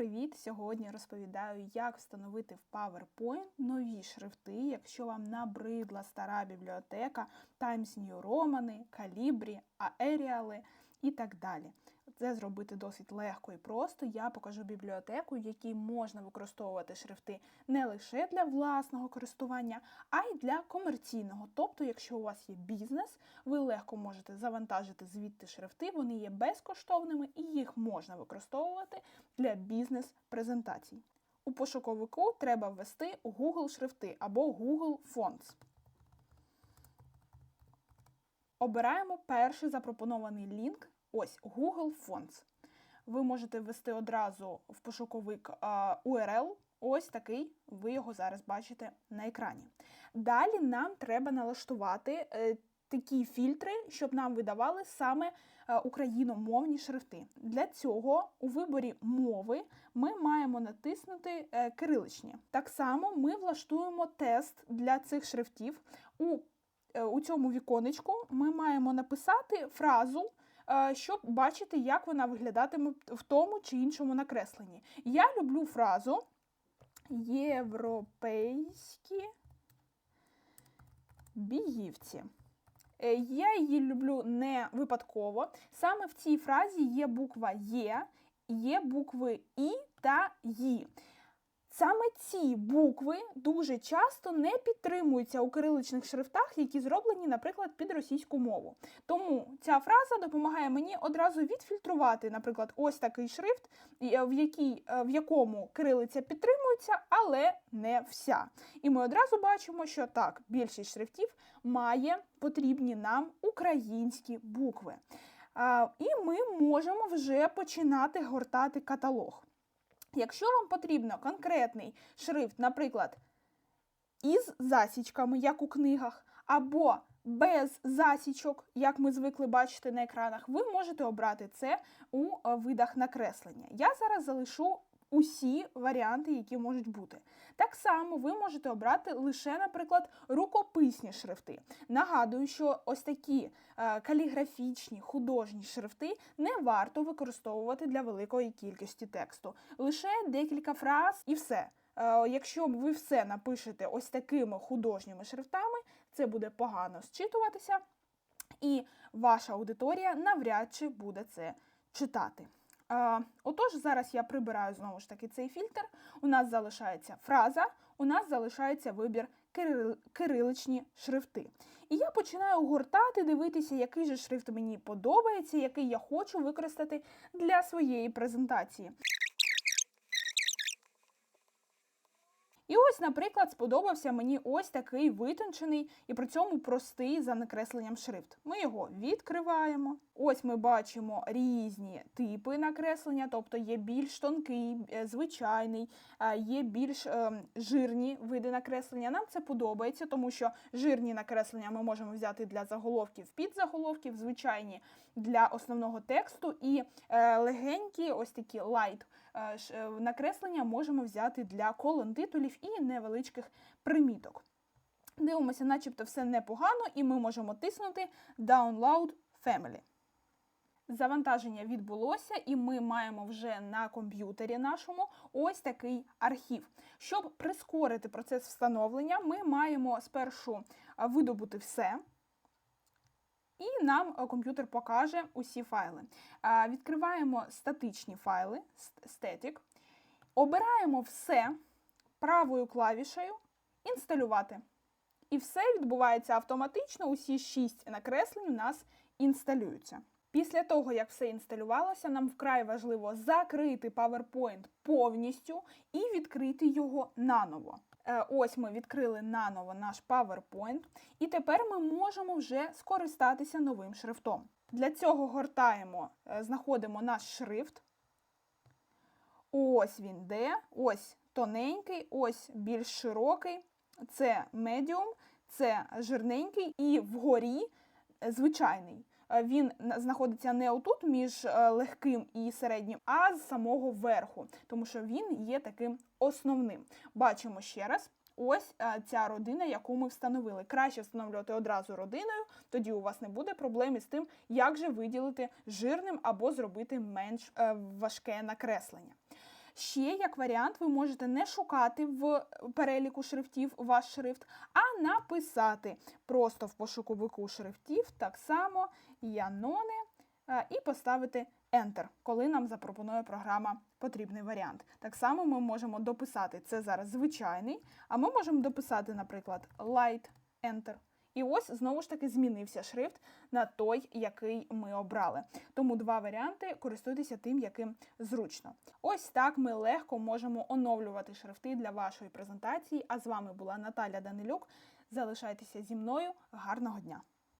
привіт! Сьогодні розповідаю, як встановити в PowerPoint нові шрифти, якщо вам набридла стара бібліотека Times New Roman, Calibri, Aerial і так далі. Це зробити досить легко і просто. Я покажу бібліотеку, в якій можна використовувати шрифти не лише для власного користування, а й для комерційного. Тобто, якщо у вас є бізнес, ви легко можете завантажити звідти шрифти, вони є безкоштовними і їх можна використовувати для бізнес-презентацій. У пошуковику треба ввести Google шрифти або Google Fonts. Обираємо перший запропонований лінк. Ось Google Fonts. Ви можете ввести одразу в пошуковик URL. Ось такий, ви його зараз бачите на екрані. Далі нам треба налаштувати е, такі фільтри, щоб нам видавали саме е, україномовні шрифти. Для цього у виборі мови ми маємо натиснути е, кириличні. Так само ми влаштуємо тест для цих шрифтів. У, у цьому віконечку ми маємо написати фразу. Е, Щоб бачити, як вона виглядатиме в тому чи іншому накресленні. Я люблю фразу європейські біївці. Е, Я її люблю не випадково. Саме в цій фразі є буква Є, є букви І та Ї. Саме ці букви дуже часто не підтримуються у кириличних шрифтах, які зроблені, наприклад, під російську мову. Тому ця фраза допомагає мені одразу відфільтрувати, наприклад, ось такий шрифт, в, якій, е, в якому кирилиця підтримується, але не вся. І ми одразу бачимо, що так, більшість шрифтів має потрібні нам українські букви. І ми можемо вже починати гортати каталог. Якщо вам потрібно конкретний шрифт, наприклад, із засічками, як у книгах, або без засічок, як ми звикли бачити на екранах, ви можете обрати це у е, видах накреслення. Я зараз залишу усі варіанти, які можуть бути. Так само ви можете обрати лише, наприклад, рукописні шрифти. Нагадую, що ось такі е, каліграфічні художні шрифти не варто використовувати для великої кількості тексту. Лише декілька фраз і все. Е, Якщо ви все напишете ось такими художніми шрифтами, це буде погано зчитуватися, і ваша аудиторія навряд чи буде це читати. Е, Отож, зараз я прибираю знову ж таки цей фільтр. У нас залишається фраза, у нас залишається вибір кирил- кириличні шрифти. І я починаю гортати, дивитися, який же шрифт мені подобається, який я хочу використати для своєї презентації. І ось, наприклад, сподобався мені ось такий витончений і при цьому простий за накресленням шрифт. Ми його відкриваємо. Ось ми бачимо різні типи накреслення, тобто є більш тонкий, е, звичайний, є більш ем, жирні види накреслення. Нам це подобається, тому що жирні накреслення ми можемо взяти для заголовків, підзаголовків, звичайні для основного тексту, і е, легенькі, ось такі лайт е, е, накреслення можемо взяти для колон титулів і невеличких приміток. Дивимося, начебто все непогано, і ми можемо тиснути Download Family. Завантаження відбулося, і ми маємо вже на комп'ютері нашому ось такий архів. Щоб прискорити процес встановлення, ми маємо спершу видобути все. І нам е, комп'ютер покаже усі файли. Відкриваємо статичні файли, static, обираємо все правою клавішею інсталювати. І все відбувається автоматично. Усі шість накреслень у нас інсталюються. Після того, як все інсталювалося, нам вкрай важливо закрити PowerPoint повністю і відкрити його наново. Е, Ось ми відкрили наново наш PowerPoint, і тепер ми можемо вже скористатися новим шрифтом. Для цього гортаємо, е, знаходимо наш шрифт. Ось він де, ось тоненький, ось більш широкий. Це медіум, це жирненький і вгорі е, звичайний. Е, Він знаходиться не отут між е, легким і середнім, а з самого верху, тому що він є таким основним. Бачимо ще раз. Ось е, ця родина, яку ми встановили. Краще встановлювати одразу родиною, тоді у вас не буде проблем із тим, як же виділити жирним або зробити менш важке накреслення. Ще як варіант, ви можете не шукати в переліку шрифтів ваш шрифт, а написати просто в пошуковику шрифтів так само Яноне е, і поставити Enter, коли нам запропонує програма потрібний варіант. Так само ми можемо дописати це зараз звичайний, а ми можемо дописати, наприклад, Light Enter. І ось знову ж таки змінився шрифт на той, який ми обрали. Тому два варіанти користуйтеся тим, яким зручно. Ось так ми легко можемо оновлювати шрифти для вашої презентації. А з вами була Наталя Данилюк. Залишайтеся зі мною. Гарного дня!